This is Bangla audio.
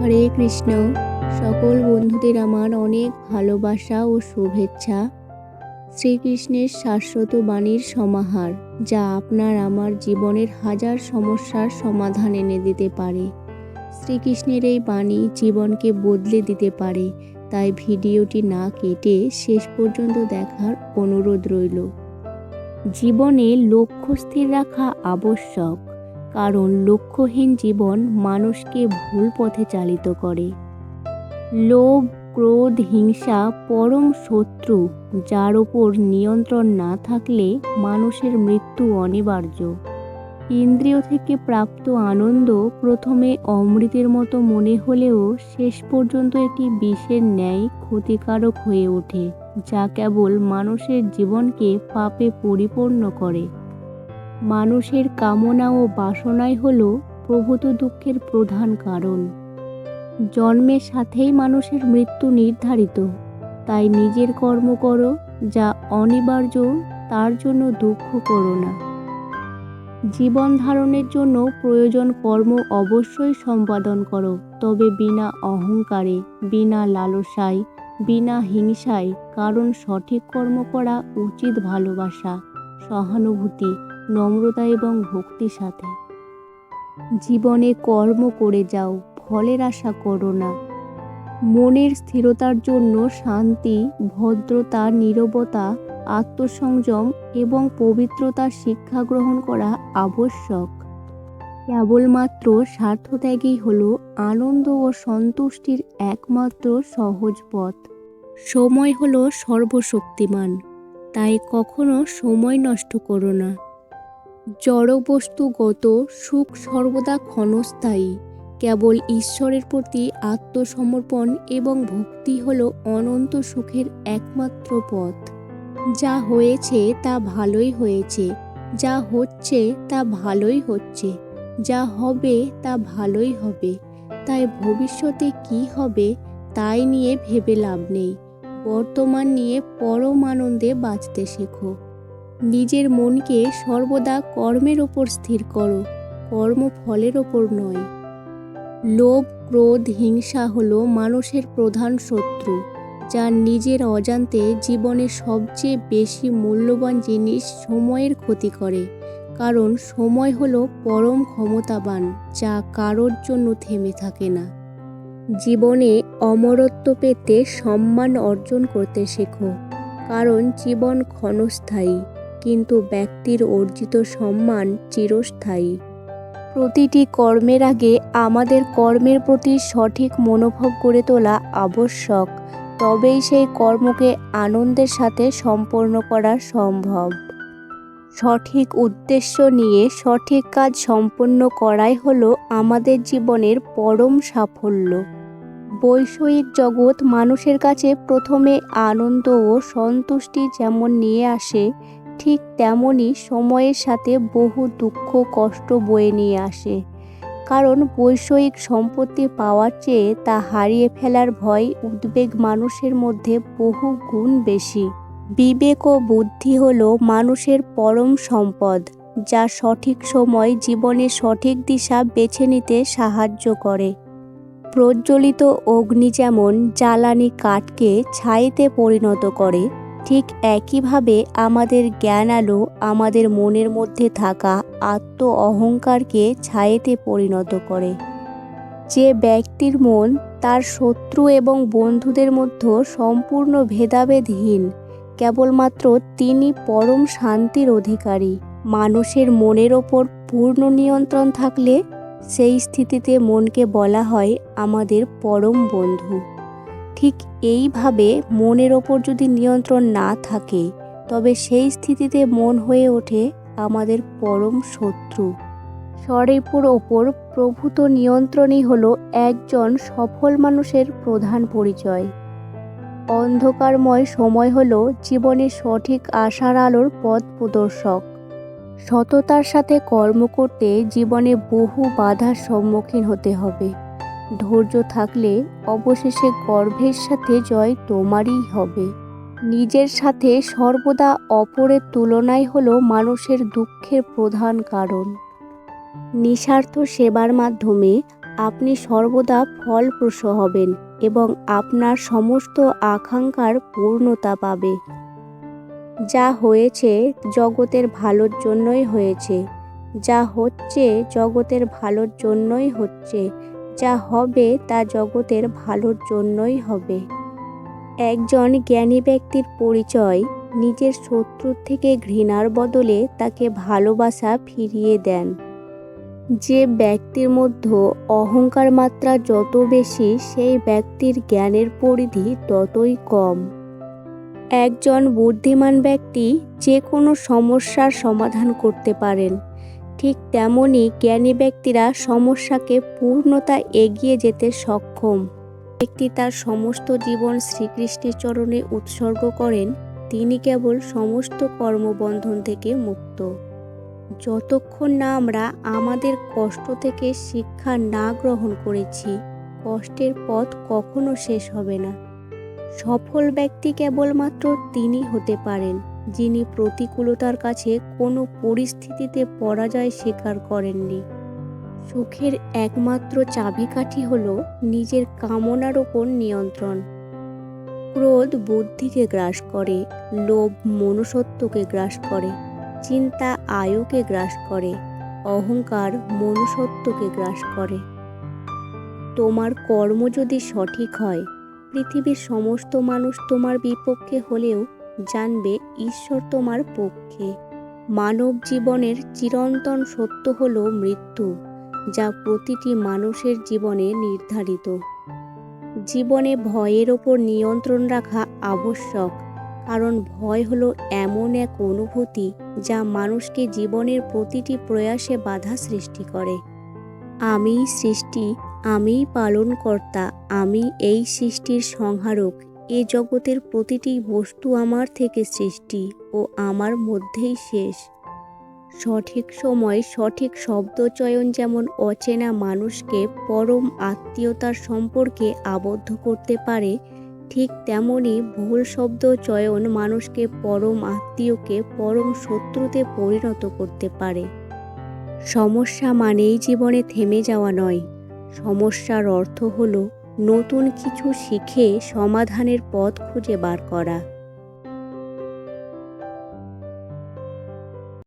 হরে কৃষ্ণ। সকল বন্ধুদের আমার অনেক ভালোবাসা ও শুভেচ্ছা। শ্রীকৃষ্ণের শাশ্বত বাণীর সমাহার, যা আপনার আমার জীবনের হাজার সমস্যার সমাধান এনে দিতে পারে। শ্রীকৃষ্ণের এই বাণী জীবনকে বদলে দিতে পারে, তাই ভিডিওটি না কেটে শেষ পর্যন্ত দেখার অনুরোধ রইল। জীবনে লক্ষ্য স্থির রাখা আবশ্যক। কারণ লক্ষ্যহীন জীবন মানুষকে ভুল পথে চালিত করে। লোভ, ক্রোধ, হিংসা পরম শত্রু, যার ওপর নিয়ন্ত্রণ না থাকলে মানুষের মৃত্যু অনিবার্য। ইন্দ্রিয় থেকে প্রাপ্ত আনন্দ প্রথমে অমৃতের মতো মনে হলেও শেষ পর্যন্ত এটি বিষের ন্যায় ক্ষতিকারক হয়ে ওঠে, যা কেবল মানুষের জীবনকে পাপে পরিপূর্ণ করে। মানুষের কামনা ও বাসনাই হল প্রভূত দুঃখের প্রধান কারণ। জন্মের সাথেই মানুষের মৃত্যু নির্ধারিত। তাই নিজের কর্ম করো, যা অনিবার্য, তার জন্য দুঃখ করো না। জীবন ধারণের জন্য প্রয়োজন কর্ম অবশ্যই সম্পাদন করো, তবে বিনা অহংকারে, বিনা লালসায়, বিনা হিংসায়, কারণ সঠিক কর্ম করা উচিত ভালোবাসা, সহানুভূতি নম্রতা এবং ভক্তির সাথে। জীবনে কর্ম করে যাও, ফলের আশা করো না। মনের স্থিরতার জন্য শান্তি, ভদ্রতা, নীরবতা, আত্মসংযম এবং পবিত্রতার শিক্ষা গ্রহণ করা আবশ্যক। কেবলমাত্র স্বার্থত্যাগই হল আনন্দ ও সন্তুষ্টির একমাত্র সহজ পথ। সময় হলো সর্বশক্তিমান, তাই কখনো সময় নষ্ট করো না। জড়বস্তুগত সুখ সর্বদা ক্ষণস্থায়ী। কেবল ঈশ্বরের প্রতি আত্মসমর্পণ এবং ভক্তি হল অনন্ত সুখের একমাত্র পথ। যা হয়েছে তা ভালোই হয়েছে, যা হচ্ছে তা ভালোই হচ্ছে, যা হবে তা ভালোই হবে। তাই ভবিষ্যতে কি হবে তাই নিয়ে ভেবে লাভ নেই। বর্তমান নিয়ে পরম আনন্দে বাঁচতে শেখো। নিজের মনকে সর্বদা কর্মের ওপর স্থির করো কর্মফলের ওপর নয়। লোভ, ক্রোধ, হিংসা হলো মানুষের প্রধান শত্রু, যা নিজের অজান্তে জীবনের সবচেয়ে বেশি মূল্যবান জিনিস সময়ের ক্ষতি করে, কারণ সময় হলো পরম ক্ষমতাবান, যা কারোর জন্য থেমে থাকে না। জীবনে অমরত্ব পেতে সম্মান অর্জন করতে শেখো, কারণ জীবন ক্ষণস্থায়ী। কিন্তু ব্যক্তির অর্জিত সম্মান চিরস্থায়ী। প্রতিটি কর্মের আগে আমাদের কর্মের প্রতি সঠিক মনোভাব গড়ে তোলা আবশ্যক, তবেই সেই কর্মকে আনন্দের সাথে সম্পন্ন করা সম্ভব। সঠিক উদ্দেশ্য নিয়ে সঠিক কাজ সম্পন্ন করাই হলো আমাদের জীবনের পরম সাফল্য। বৈষয়িক জগৎ মানুষের কাছে প্রথমে আনন্দ ও সন্তুষ্টি যেমন নিয়ে আসে ঠিক তেমনই সময়ের সাথে বহু দুঃখ, কষ্ট বয়ে নিয়ে আসে। কারণ বৈষয়িক সম্পত্তি পাওয়ার চেয়ে তা হারিয়ে ফেলার ভয় উদ্বেগ মানুষের মধ্যে বহু গুণ বেশি। বিবেক ও বুদ্ধি হল মানুষের পরম সম্পদ, যা সঠিক সময় জীবনের সঠিক দিশা বেছে নিতে সাহায্য করে। প্রজ্বলিত অগ্নি যেমন জ্বালানি কাঠকে ছাইতে পরিণত করে ঠিক একইভাবে আমাদের জ্ঞান আলো আমাদের মনের মধ্যে থাকা আত্ম অহংকারকে ছায়েতে পরিণত করে। যে ব্যক্তির মন তার শত্রু এবং বন্ধুদের মধ্যে সম্পূর্ণ ভেদাভেদহীন, কেবলমাত্র তিনি পরম শান্তির অধিকারী। মানুষের মনের ওপর পূর্ণ নিয়ন্ত্রণ থাকলে সেই স্থিতিতে মনকে বলা হয় আমাদের পরম বন্ধু। ঠিক এইভাবে মনের ওপর যদি নিয়ন্ত্রণ না থাকে, তবে সেই স্থিতিতে মন হয়ে ওঠে আমাদের পরম শত্রু। স্বরেপুর ওপর প্রভূত নিয়ন্ত্রণই হল একজন সফল মানুষের প্রধান পরিচয়। অন্ধকারময় সময় হল জীবনের সঠিক আশার আলোর পথ প্রদর্শক। সততার সাথে কর্ম করতে জীবনে বহু বাধার সম্মুখীন হতে হবে। ধৈর্য থাকলে অবশেষে গর্ভের সাথে জয় তোমারই হবে। নিজের সাথে সর্বদা অপরের তুলনাই হলো মানুষের দুঃখের প্রধান কারণ। নিঃস্বার্থ সেবার মাধ্যমে আপনি সর্বদা ফলপ্রসূ হবেন এবং আপনার সমস্ত আকাঙ্ক্ষার পূর্ণতা পাবে। যা হয়েছে জগতের ভালোর জন্যই হয়েছে, যা হচ্ছে জগতের ভালোর জন্যই হচ্ছে যা হবে তা জগতের ভালোর জন্যই হবে। একজন জ্ঞানী ব্যক্তির পরিচয় নিজের শত্রুর থেকে ঘৃণার বদলে তাকে ভালোবাসা ফিরিয়ে দেন। যে ব্যক্তির মধ্যে অহংকার মাত্রা যত বেশি, সেই ব্যক্তির জ্ঞানের পরিধি ততই কম। একজন বুদ্ধিমান ব্যক্তি যে কোনো সমস্যার সমাধান করতে পারেন। ঠিক তেমনই জ্ঞানী ব্যক্তিরা সমস্যাকে পূর্ণতা এগিয়ে যেতে সক্ষম। ব্যক্তি তার সমস্ত জীবন শ্রীকৃষ্ণের চরণে উৎসর্গ করেন, তিনি কেবল সমস্ত কর্মবন্ধন থেকে মুক্ত। যতক্ষণ না আমরা আমাদের কষ্ট থেকে শিক্ষা না গ্রহণ করেছি, কষ্টের পথ কখনো শেষ হবে না। সফল ব্যক্তি কেবলমাত্র তিনি হতে পারেন। যিনি প্রতিকূলতার কাছে কোনো পরিস্থিতিতে পরাজয় স্বীকার করেননি। সুখের একমাত্র চাবিকাঠি হল নিজের কামনার ওপর নিয়ন্ত্রণ। ক্রোধ বুদ্ধিকে গ্রাস করে, লোভ মনুষ্যত্বকে গ্রাস করে, চিন্তা আয়ুকে গ্রাস করে, অহংকার মনুষ্যত্বকে গ্রাস করে। তোমার কর্ম যদি সঠিক হয়, পৃথিবীর সমস্ত মানুষ তোমার বিপক্ষে হলেও জানবে ঈশ্বর তোমার পক্ষে। মানব জীবনের চিরন্তন সত্য হল মৃত্যু, যা প্রতিটি মানুষের জীবনে নির্ধারিত। জীবনে ভয়ের ওপর নিয়ন্ত্রণ রাখা আবশ্যক, কারণ ভয় হলো এমন এক অনুভূতি যা মানুষকে জীবনের প্রতিটি প্রয়াসে বাধা সৃষ্টি করে। আমি সৃষ্টি, আমিই পালনকর্তা আমি এই সৃষ্টির সংহারক এ জগতের প্রতিটি বস্তু আমার থেকে সৃষ্টি ও আমার মধ্যেই শেষ। সঠিক সময় সঠিক শব্দচয়ন যেমন অচেনা মানুষকে পরম আত্মীয়তার সম্পর্কে আবদ্ধ করতে পারে, ঠিক তেমনি ভুল শব্দ চয়ন মানুষকে পরম আত্মীয়কে পরম শত্রুতে পরিণত করতে পারে। সমস্যা মানেই জীবনে থেমে যাওয়া নয়। সমস্যার অর্থ হলো নতুন কিছু শিখে সমাধানের পথ খুঁজে বার করা।